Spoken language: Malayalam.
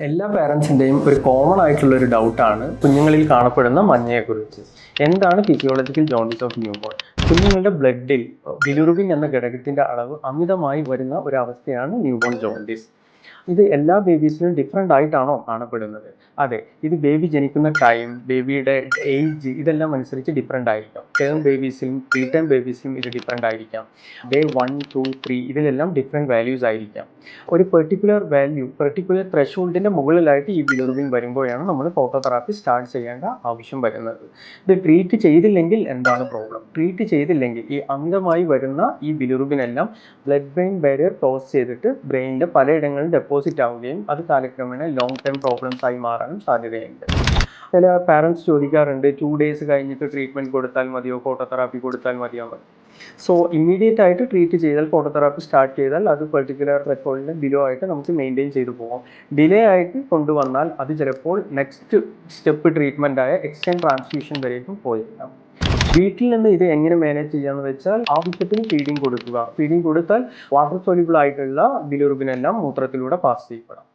എല്ലാ പാരൻസിന്റെയും ഒരു കോമൺ ആയിട്ടുള്ള ഒരു ഡൗട്ടാണ് കുഞ്ഞുങ്ങളിൽ കാണപ്പെടുന്ന മഞ്ഞയെക്കുറിച്ച്. എന്താണ് ഫിസിയോളജിക്കൽ ജോണ്ടിസ് ഓഫ് ന്യൂബോൺ കുഞ്ഞുങ്ങളുടെ ബ്ലഡിൽ ബിലുറുബിൻ എന്ന ഘടകത്തിന്റെ അളവ് അമിതമായി വരുന്ന ഒരു അവസ്ഥയാണ് ന്യൂബോൺ ജോണ്ടിസ് ഇത് എല്ലാ ബേബീസിനും ഡിഫറെന്റ് ആയിട്ടാണോ കാണപ്പെടുന്നത്? അതെ ഇത് ബേബി ജനിക്കുന്ന ടൈം ബേബിയുടെ ഏജ് ഇതെല്ലാം അനുസരിച്ച് ഡിഫറെന്റ് ആയിരിക്കും. ടേം ബേബീസിലും പ്രീ ടേം ബേബീസിലും ഇത് ഡിഫറെന്റ് ആയിരിക്കാം. ഡേ വൺ ടു ത്രീ ഇതിലെല്ലാം ഡിഫറെന്റ് വാല്യൂസ് ആയിരിക്കാം. ഒരു പെർട്ടിക്കുലർ വാല്യൂ പെർട്ടിക്കുലർ ത്രഷോൾഡിന്റെ മുകളിലായിട്ട് ഈ ബിലിറുബിൻ വരുമ്പോഴാണ് നമ്മൾ ഫോട്ടോതെറാപ്പി സ്റ്റാർട്ട് ചെയ്യേണ്ട ആവശ്യം വരുന്നത്. ഇത് ട്രീറ്റ് ചെയ്തില്ലെങ്കിൽ എന്താണ് പ്രോബ്ലം ട്രീറ്റ് ചെയ്തില്ലെങ്കിൽ ഈ അമിതമായി വരുന്ന ഈ ബിലിറുബിൻ എല്ലാം ബ്ലഡ് ബ്രെയിൻ ബാരിയർ ക്രോസ് ചെയ്തിട്ട് ബ്രെയിനിന്റെ പലയിടങ്ങളിലും ഡെപ്പോസിറ്റ് ആവുകയും അത് കാലക്രമേണ ലോങ് ടൈം പ്രോബ്ലംസ് ആയി മാറാനും സാധ്യതയുണ്ട് ചില പാരൻസ് ചോദിക്കാറുണ്ട് ടു ഡേയ്സ് കഴിഞ്ഞിട്ട് ട്രീറ്റ്മെന്റ് കൊടുത്താൽ മതിയോ ഫോട്ടോതെറാപ്പി കൊടുത്താൽ മതിയോ. സോ ഇമ്മീഡിയറ്റ് ആയിട്ട് ട്രീറ്റ് ചെയ്താൽ ഫോട്ടോതെറാപ്പി സ്റ്റാർട്ട് ചെയ്താൽ അത് പെർട്ടിക്കുലർ റെക്കോർഡിന്റെ ബിലോ ആയിട്ട് നമുക്ക് മെയിന്റെയിൻ ചെയ്തു പോകാം. ഡിലേ ആയിട്ട് കൊണ്ടുവന്നാൽ അത് ചിലപ്പോൾ നെക്സ്റ്റ് സ്റ്റെപ്പ് ട്രീറ്റ്മെന്റ് ആയ എക്സ്റ്റേൺ ട്രാൻസ്ഫ്യൂഷൻ വരേക്കും പോയേക്കാം. വീട്ടിൽ നിന്ന് ഇത് എങ്ങനെ മാനേജ് ചെയ്യാന്ന് വെച്ചാൽ ആവശ്യത്തിന് ഫീഡിങ് കൊടുക്കുക. ഫീഡിങ് കൊടുത്താൽ വാട്ടർ സോലിബിൾ ആയിട്ടുള്ള ബിലിറുബിനെല്ലാം മൂത്രത്തിലൂടെ പാസ് ചെയ്യപ്പെടാം.